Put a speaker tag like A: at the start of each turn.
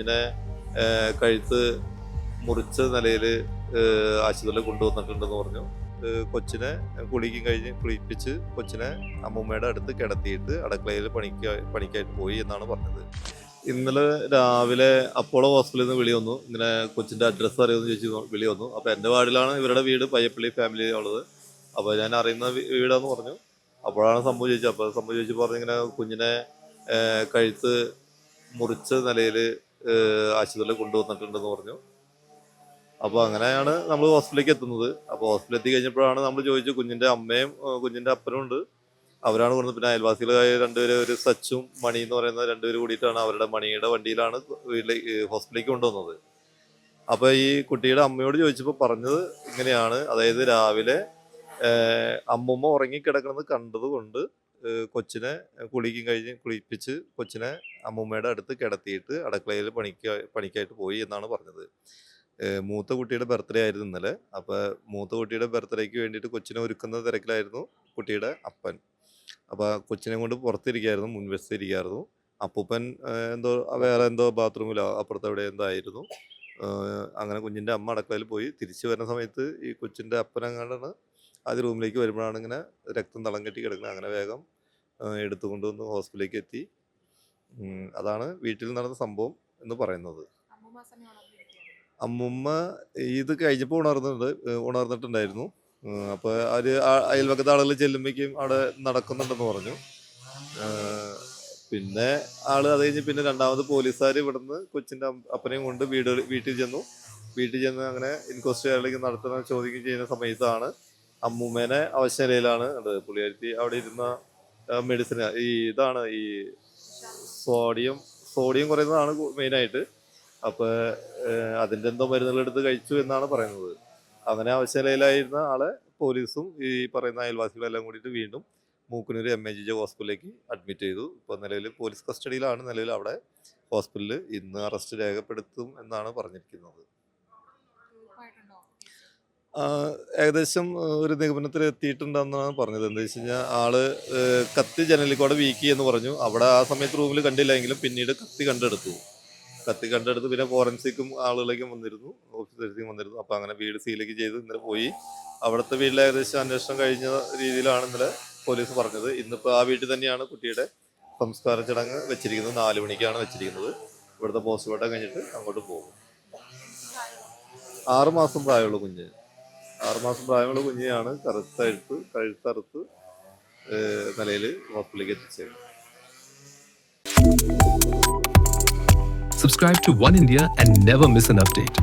A: കുഞ്ഞിനെ കഴുത്ത് മുറിച്ച നിലയിൽ ആശുപത്രിയിൽ കൊണ്ടുവന്നിട്ടുണ്ടെന്ന് പറഞ്ഞു. കൊച്ചിനെ കുളിക്കും കഴിഞ്ഞ് കുളിപ്പിച്ച് കൊച്ചിനെ അമ്മൂമ്മയുടെ അടുത്ത് കിടത്തിയിട്ട് അടുക്കളയിൽ പണിക്ക് പണിക്കായിട്ട് പോയി എന്നാണ് പറഞ്ഞത്. ഇന്നലെ രാവിലെ അപ്പോളോ ഹോസ്പിറ്റലിൽ നിന്ന് വിളി വന്നു. ഇങ്ങനെ കൊച്ചിന്റെ അഡ്രസ്സ് അറിയുമെന്ന് ചോദിച്ചു വിളി വന്നു. അപ്പോൾ എന്റെ വാർഡിലാണ് ഇവരുടെ വീട് പയ്യപ്പള്ളി ഫാമിലി ഉള്ളത്. അപ്പോൾ ഞാൻ അറിയുന്ന വീടാന്ന് പറഞ്ഞു. അപ്പോഴാണ് സംഭവം ചോദിച്ചത്. അപ്പോൾ സംഭവം ചോദിച്ചു പറഞ്ഞു ഇങ്ങനെ കുഞ്ഞിനെ കഴുത്ത് മുറിച്ച നിലയിൽ ആശുപത്രിയിൽ കൊണ്ടുവന്നിട്ടുണ്ടെന്ന് പറഞ്ഞു. അപ്പോൾ അങ്ങനെയാണ് നമ്മൾ ഹോസ്പിറ്റലിലേക്ക് എത്തുന്നത്. അപ്പോൾ ഹോസ്പിറ്റലിൽ എത്തി കഴിഞ്ഞപ്പോഴാണ് നമ്മൾ ചോദിച്ചു കുഞ്ഞിന്റെ അമ്മയും കുഞ്ഞിന്റെ അപ്പനും ഉണ്ട്. അവരാണ് കൊണ്ടത് പിന്നെ അയൽവാസികളായ രണ്ടുപേര് ഒരു സച്ചും മണി എന്ന് പറയുന്ന രണ്ടുപേര് കൂടിയിട്ടാണ് അവരുടെ മണിയുടെ വണ്ടിയിലാണ് വീട്ടിലേക്ക് ഹോസ്പിറ്റലിലേക്ക് കൊണ്ടുവന്നത്. അപ്പോൾ ഈ കുട്ടിയുടെ അമ്മയോട് ചോദിച്ചപ്പോൾ പറഞ്ഞത് ഇങ്ങനെയാണ്. അതായത് രാവിലെ അമ്മമ്മ ഉറങ്ങിക്കിടക്കുന്നത് കണ്ടതുകൊണ്ട് കൊച്ചിനെ കുളിക്കും കഴിഞ്ഞ് കുളിപ്പിച്ച് കൊച്ചിനെ അമ്മൂമ്മയുടെ അടുത്ത് കിടത്തിയിട്ട് അടുക്കളയിൽ പണിക്ക പണിക്കായിട്ട് പോയി എന്നാണ് പറഞ്ഞത്. മൂത്ത കുട്ടിയുടെ ബർത്ത്ഡേ ആയിരുന്നു ഇന്നലെ. അപ്പോൾ മൂത്ത കുട്ടിയുടെ ബർത്ത്ഡേക്ക് വേണ്ടിയിട്ട് കൊച്ചിനെ ഒരുക്കുന്ന തിരക്കിലായിരുന്നു കുട്ടിയുടെ അപ്പൻ. അപ്പോൾ കൊച്ചിനെ കൊണ്ട് പുറത്തിരിക്കായിരുന്നു മുൻവശത്ത് ഇരിക്കായിരുന്നു. അപ്പൂപ്പൻ എന്തോ വേറെ എന്തോ ബാത്റൂമിലോ അപ്പുറത്ത് എവിടെ എന്തോ ആയിരുന്നു. അങ്ങനെ കുഞ്ഞിന്റെ അമ്മ അടുക്കളയിൽ പോയി. തിരിച്ചു വരുന്ന സമയത്ത് ഈ കൊച്ചിന്റെ അപ്പനങ്ങാണ്ടാണ് ആദ്യ റൂമിലേക്ക് വരുമ്പോഴാണ് ഇങ്ങനെ രക്തം തളം കെട്ടി കിടക്കുന്നത് അങ്ങനെ വേഗം എടുത്തുകൊണ്ട് വന്ന് ഹോസ്പിറ്റലിലേക്ക് എത്തി. അതാണ് വീട്ടിൽ നടന്ന സംഭവം എന്ന് പറയുന്നത്.
B: അമ്മൂമ്മ
A: ഇത് കഴിഞ്ഞപ്പോൾ ഉണർന്നിട്ടുണ്ട് ഉണർന്നിട്ടുണ്ടായിരുന്നു. അപ്പോൾ അവർ അവർ അയൽവക്കത്തെ ആളുകൾ ചെല്ലുമ്പോഴേക്കും അവിടെ നടക്കുന്നുണ്ടെന്ന് പറഞ്ഞു. പിന്നെ ആൾ അത് കഴിഞ്ഞ് പിന്നെ രണ്ടാമത് പോലീസുകാർ ഇവിടുന്ന് കൊച്ചിന്റെ അം- അപ്പനെയും കൊണ്ട് വീട് വീട്ടിൽ ചെന്നു. വീട്ടിൽ ചെന്ന് അങ്ങനെ ഇൻക്വസ്റ്റ് നടത്തുന്ന ചോദിക്കുകയും ചെയ്യുന്ന സമയത്താണ് അമ്മൂമ്മേനെ അവശനിലയിലാണ് അത് പുള്ളിയാരി അവിടെ ഇരുന്ന മെഡിസിൻ ഈ ഇതാണ് ഈ സോഡിയം സോഡിയം കുറയുന്നതാണ് മെയിനായിട്ട്. അപ്പോൾ അതിന്റെ എന്തോ മരുന്നുകൾ എടുത്ത് കഴിച്ചു എന്നാണ് പറയുന്നത്. അങ്ങനെ അവശനിലയിലായിരുന്ന ആളെ പോലീസും ഈ പറയുന്ന അയൽവാസികളെല്ലാം കൂടിയിട്ട് വീണ്ടും Mookkanur M A G J ഹോസ്പിറ്റലിലേക്ക് അഡ്മിറ്റ് ചെയ്തു. ഇപ്പോൾ നിലവിൽ പോലീസ് കസ്റ്റഡിയിലാണ് നിലവിൽ അവിടെ ഹോസ്പിറ്റലിൽ ഇന്ന് അറസ്റ്റ് രേഖപ്പെടുത്തും എന്നാണ് പറഞ്ഞിരിക്കുന്നത്. ഏകദേശം ഒരു നിഗമനത്തിൽ എത്തിയിട്ടുണ്ടെന്നാണ് പറഞ്ഞത്. എന്താ വെച്ച് കഴിഞ്ഞാൽ ആൾ കത്തി ജനലിൽ കൂടെ വീക്കി എന്ന് പറഞ്ഞു. അവിടെ ആ സമയത്ത് റൂമിൽ കണ്ടില്ലെങ്കിലും പിന്നീട് കത്തി കണ്ടെടുത്തു. കത്തി കണ്ടെടുത്ത് പിന്നെ ഫോറൻസിക്കും ആളുകളേക്കും വന്നിരുന്നു. ഓഫീസേഴ്സിക്കും വന്നിരുന്നു. അപ്പോൾ അങ്ങനെ വീട് സീലേക്ക് ചെയ്ത് ഇന്നലെ പോയി. അവിടുത്തെ വീട്ടിൽ ഏകദേശം അന്വേഷണം കഴിഞ്ഞ രീതിയിലാണ് ഇന്നലെ പോലീസ് പറഞ്ഞത്. ഇന്നിപ്പോൾ ആ വീട്ടിൽ തന്നെയാണ് കുട്ടിയുടെ സംസ്കാര ചടങ്ങ് വെച്ചിരിക്കുന്നത്. നാല് മണിക്കാണ് വെച്ചിരിക്കുന്നത്. ഇവിടുത്തെ പോസ്റ്റ്മോർട്ടം കഴിഞ്ഞിട്ട് അങ്ങോട്ട് പോകും. ആറുമാസം പ്രായമുള്ള കുഞ്ഞ്. ആറുമാസം പ്രായമുള്ള കുഞ്ഞിനെയാണ് കറുത്തഴുത്ത് കഴുത്തറുത്ത് നിലയിൽ ഹോസ്പിറ്റലിലേക്ക് എത്തിച്ചത്
C: Subscribe to One India and never miss an update.